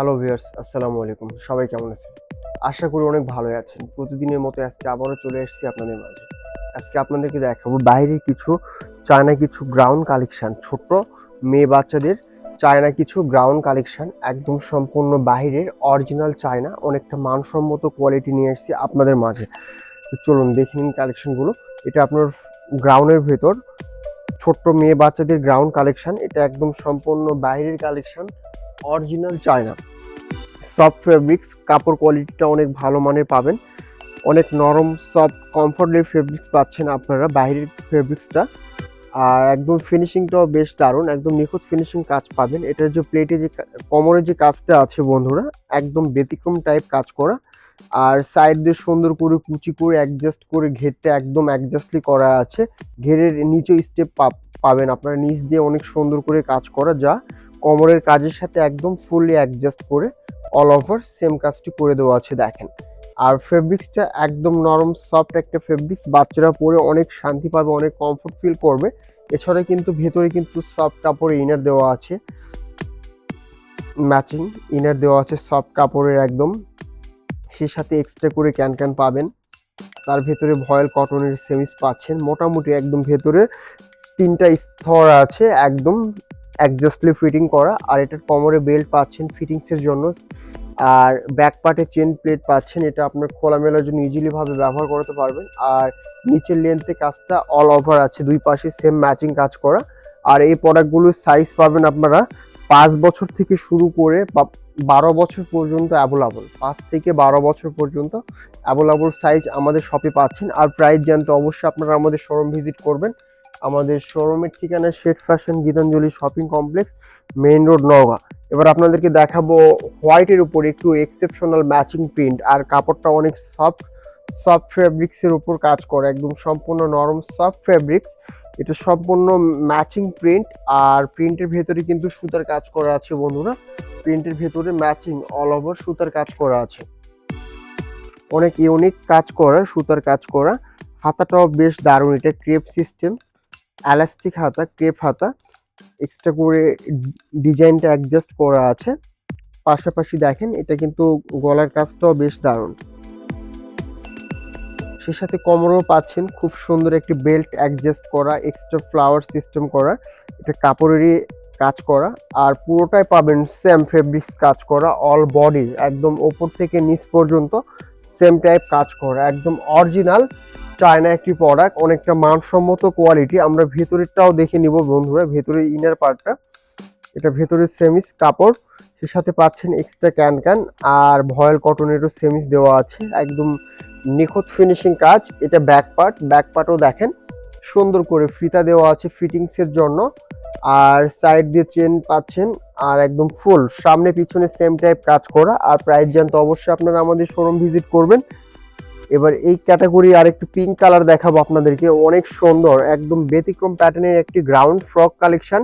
Hello viewers আসসালামু আলাইকুম। সবাই কেমন আছেন? আশা করি অনেক ভালোই আছেন। প্রতিদিনের মতো আজকে আবারও চলে এসেছি আপনাদের মাঝে। আজকে আপনাদেরকে দেখাবো বাইরের কিছু চায়না কিছু গ্রাউন্ড কালেকশান ছোট মেয়ে বাচ্চাদের চায়না কিছু গ্রাউন্ড কালেকশন একদম সম্পূর্ণ বাইরের অরিজিনাল চায়না, অনেকটা মানসম্মত কোয়ালিটি নিয়ে এসেছি আপনাদের মাঝে। তো চলুন দেখে নিন কালেকশানগুলো এটা আপনার গ্রাউন্ডের ভেতর, ছোট্ট মেয়ে বাচ্চাদের গ্রাউন্ড কালেকশন এটা একদম সম্পূর্ণ বাইরের collection original China. Soft fabrics কাপড় কোয়ালিটিটা অনেক ভালো মানের পাবেন। অনেক নরম সফট কমফোর্টেবল ফেব্রিক্স পাচ্ছেন আপনারা, বাইরের ফেব্রিক্সটা আর একদম ফিনিশিংটাও বেশ দারুণ, একদম নিখুঁত ফিনিশিং কাজ পাবেন। এটার যে প্লেটে যে কা- কোমরে যে কাজটা আছে বন্ধুরা, একদম ব্যতিক্রম টাইপ কাজ করা। আর সাইড দিয়ে সুন্দর করে কুচি করে অ্যাডজাস্ট করে ঘেরটা একদম অ্যাডজাস্টলি করা আছে। ঘেরের নিচে স্টেপ পাবেন আপনারা, নিচ দিয়ে অনেক সুন্দর করে কাজ করা। যা কোমরের কাজের সাথে একদম ফুললি অ্যাডজাস্ট করে অল ওভার সেম কাজটি করে দেওয়া আছে, দেখেন। আর ফেব্রিক্সটা একদম নরম সফট একটা ফেব্রিক্স বাচ্চারা পরে অনেক শান্তি পাবে, অনেক কমফোর্ট ফিল করবে। এছাড়া কিন্তু ভেতরে কিন্তু সফট কাপড়ে ইনার দেওয়া আছে। ম্যাচিং ইনার দেওয়া আছে সফট কাপড়ের একদম। সে সাথে এক্সট্রা করে ক্যান ক্যান পাবেন। তার ভেতরে ভয়েল কটনের সেমিস পাচ্ছেন। মোটামুটি একদম ভেতরে তিনটা স্তর আছে, একদম অ্যাডজাস্টলি ফিটিং করা, আর এটার কোমরে বেল্ট পাচ্ছেন ফিটিংসের জন্য। আর ব্যাক পার্টে চেন প্লেট পাচ্ছেন, এটা আপনার খোলামেলার জন্য ইজিলিভাবে ব্যবহার করতে পারবেন। আর নিচের লেন্থে কাজটা অল ওভার আছে, দুই পাশে সেম ম্যাচিং কাজ করা। আর এই প্রোডাক্টগুলোর সাইজ পাবেন আপনারা পাঁচ বছর থেকে শুরু করে বারো বছর পর্যন্ত অ্যাভেলেবল পাঁচ থেকে বারো বছর পর্যন্ত অ্যাভেলেবল সাইজ আমাদের শপে পাচ্ছেন। আর প্রাইস জানতে অবশ্যই আপনারা আমাদের শোরুম ভিজিট করবেন। আমাদের শোরুমের ঠিকানা Sheikh fashion Gitanjali shopping complex main road Naogaon এবার আপনাদেরকে দেখাবো হোয়াইটের উপর একটু এক্সেপশনাল ম্যাচিং প্রিন্ট আর কাপড়টা অনেক সফট সফট ফ্যাব্রিক্সের উপর কাজ করে, একদম সম্পূর্ণ নরম সফট ফ্যাব্রিক্স এটা সম্পূর্ণ ম্যাচিং প্রিন্ট আর প্রিন্টের ভেতরে কিন্তু সুতার কাজ করা আছে বন্ধুরা। প্রিন্টের ভেতরে ম্যাচিং অল ওভার সুতার কাজ করা আছে। অনেক ইউনিক কাজ করা, সুতার কাজ করা। হাতাটাও বেশ দারুণ, এটা ক্রেপ সিস্টেম এলাস্টিক হাতা, ক্রেপ হাতা এক্সট্রা করে ডিজাইনটা অ্যাডজাস্ট করা আছে। পাশাপাশি দেখেন, এটা কিন্তু গলার কাজটাও বেশ দারুণ। সে সাথে কোমরও পাচ্ছেন, খুব সুন্দর একটি বেল্ট অ্যাডজাস্ট করা এক্সট্রা ফ্লাওয়ার সিস্টেম করা, এটা কাপড়েরই কাজ করা, আর পুরোটাই পাবেন সেম ফেব্রিক্স কাজ করা অল বডি একদম ওপর থেকে নিচ পর্যন্ত সেম টাইপ কাজ করা, একদম অরিজিনাল চায়না একটি প্রোডাক্ট অনেকটা মানসম্মত কোয়ালিটি আমরা ভেতরেরটাও দেখে নিব বন্ধুরা ভেতরে ইনার পার্টটা এটা ভেতরে সেমিস কাপড়, সে সাথে পাচ্ছেন এক্সট্রা ক্যান ক্যান আর ভয়েল কটনেরও সেমিস দেওয়া আছে। একদম নিখুঁত ফিনিশিং কাজ, এটা ব্যাক পার্ট ব্যাক পার্টও দেখেন, সুন্দর করে ফিতা দেওয়া আছে ফিটিংসের জন্য। আর সাইড দিয়ে চেন পাচ্ছেন, আর একদম ফুল সামনে পিছনে সেম টাইপ কাজ করা। আর প্রাইস জানতে অবশ্যই আপনারা আমাদের শোরুম ভিজিট করবেন। এবার এই ক্যাটাগরি আর একটু পিঙ্ক কালার দেখাবো আপনাদেরকে। অনেক সুন্দর, একদম ব্যতিক্রম প্যাটার্নের একটি গ্রাউন্ড ফ্রক কালেকশন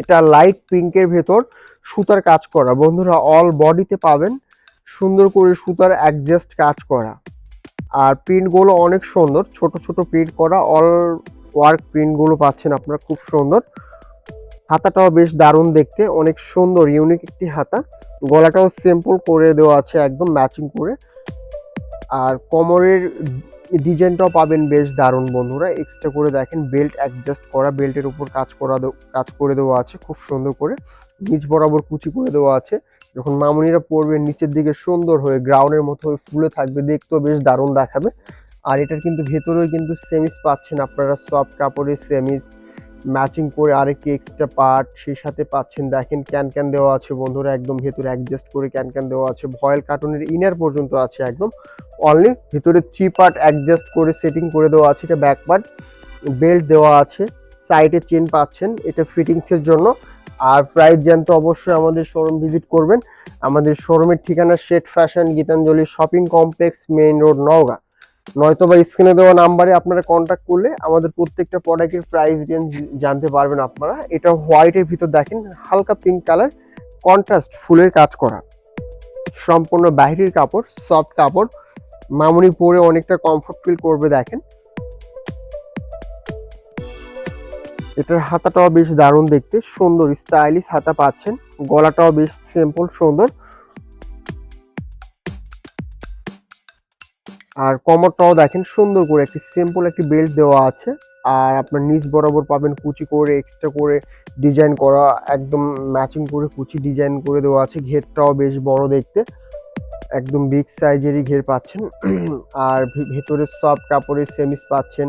এটা লাইট পিঙ্কের ভেতর সুতার কাজ করা। বন্ধুরা অল বডিতে পাবেন। সুন্দর করে সুতার অ্যাডজাস্ট কাজ করা। আর প্রিন্টগুলো অনেক সুন্দর, ছোট ছোট প্রিন্ট করা। অল ওয়ার্ক প্রিন্টগুলো পাচ্ছেন আপনারা, খুব সুন্দর। হাতাটাও বেশ দারুণ দেখতে, অনেক সুন্দর ইউনিক একটি হাতা। গলাটাও সিম্পল করে দেওয়া আছে, একদম ম্যাচিং করে। আর কোমরের ডিজাইনটাও পাবেন বেশ দারুণ, বন্ধুরা। এক্সট্রা করে দেখেন বেল্ট অ্যাডজাস্ট করা বেল্টের উপর কাজ করা কাজ করে দেওয়া আছে, খুব সুন্দর করে। নিচ বরাবর কুচি করে দেওয়া আছে। যখন মামুনিরা পরবে, নিচের দিকে সুন্দর হয়ে গ্রাউন্ডের মতো হয়ে ফুলে থাকবে, দেখতেও বেশ দারুণ দেখাবে। আর এটার কিন্তু ভেতরেও কিন্তু সেমিস পাচ্ছেন আপনারা সফট কাপড়ের সেমিস ম্যাচিং করে আরেকটি এক্সট্রা পার্ট সেই সাথে পাচ্ছেন। দেখেন ক্যান ক্যান দেওয়া আছে বন্ধুরা, একদম ভেতরে অ্যাডজাস্ট করে ক্যান ক্যান দেওয়া আছে। ভয়েল কার্টুনের ইনার পর্যন্ত আছে একদম। অনলি ভিতরে থ্রি পার্ট অ্যাডজাস্ট করে সেটিং করে দেওয়া আছে, এটা ব্যাক পার্ট বেল্ট দেওয়া আছে। সাইডে চেন পাচ্ছেন, এটা ফিটিংসের জন্য। আর প্রাইস জানতে অবশ্যই আমাদের শোরুম ভিজিট করবেন। আমাদের শোরুমের ঠিকানা Sheikh fashion Gitanjali shopping complex main road Naogaon. নয়তো বা স্ক্রিনে দেওয়া নাম্বারে আপনারা কন্ট্যাক্ট করলে আমাদের প্রত্যেকটা প্রোডাক্টের প্রাইস রেঞ্জ জানতে পারবেন আপনারা। এটা হোয়াইটের ভিতর দেখেন, হালকা পিঙ্ক কালার কন্ট্রাস্ট ফুলের কাজ করা। সম্পূর্ণ বাহিরের কাপড় সফট কাপড়। মামুনি পরে অনেকটা কমফোর্ট ফিল করবে, দেখেন। এটার হাতাটাও বেশ দারুণ দেখতে, সুন্দর স্টাইলিশ হাতা পাচ্ছেন। গলাটাও বেশ সিম্পল সুন্দর। আর কমরটাও দেখেন সুন্দর করে একটি সিম্পল একটি বেল্ট দেওয়া আছে। আর আপনার নিচ বরাবর পাবেন কুচি করে এক্সট্রা করে ডিজাইন করা, একদম ম্যাচিং করে কুচি ডিজাইন করে দেওয়া আছে। ঘেরটাও বেশ বড় দেখতে। একদম বিগ সাইজেরই ঘের পাচ্ছেন। আর ভেতরে সফট কাপড়ের সেমিস পাচ্ছেন।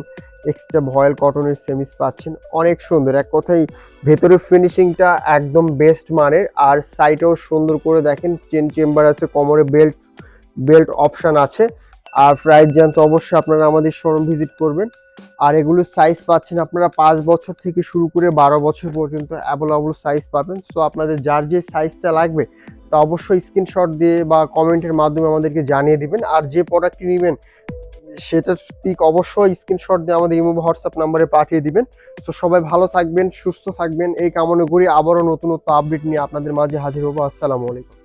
এক্সট্রা ভয়েল কটনের সেমিস পাচ্ছেন। অনেক সুন্দর। এক কথাই ভেতরে ফিনিশিংটা একদম বেস্ট মানের। আর সাইডেও সুন্দর করে দেখেন চেন চেম্বার আছে, কোমরে বেল্ট বেল্ট অপশন আছে। আর প্রাইস জানতে অবশ্যই আপনারা আমাদের শোরুম ভিজিট করবেন। আর এগুলোর সাইজ পাচ্ছেন আপনারা পাঁচ বছর থেকে শুরু করে বারো বছর পর্যন্ত অ্যাভেলেবল সাইজ পাবেন। সো আপনাদের যার যে সাইজটা লাগবে, তা অবশ্যই স্ক্রিনশট দিয়ে বা কমেন্টের মাধ্যমে আমাদেরকে জানিয়ে দিবেন। আর যে প্রোডাক্টটি নেবেন সেটার পিক অবশ্যই স্ক্রিনশট দিয়ে আমাদের ইমো হোয়াটসঅ্যাপ নাম্বারে পাঠিয়ে দিবেন। তো সবাই ভালো থাকবেন, সুস্থ থাকবেন। এই কামনা করি আবারও নতুনত্ব আপডেট নিয়ে আপনাদের মাঝে হাজির হব। আসসালামু আলাইকুম।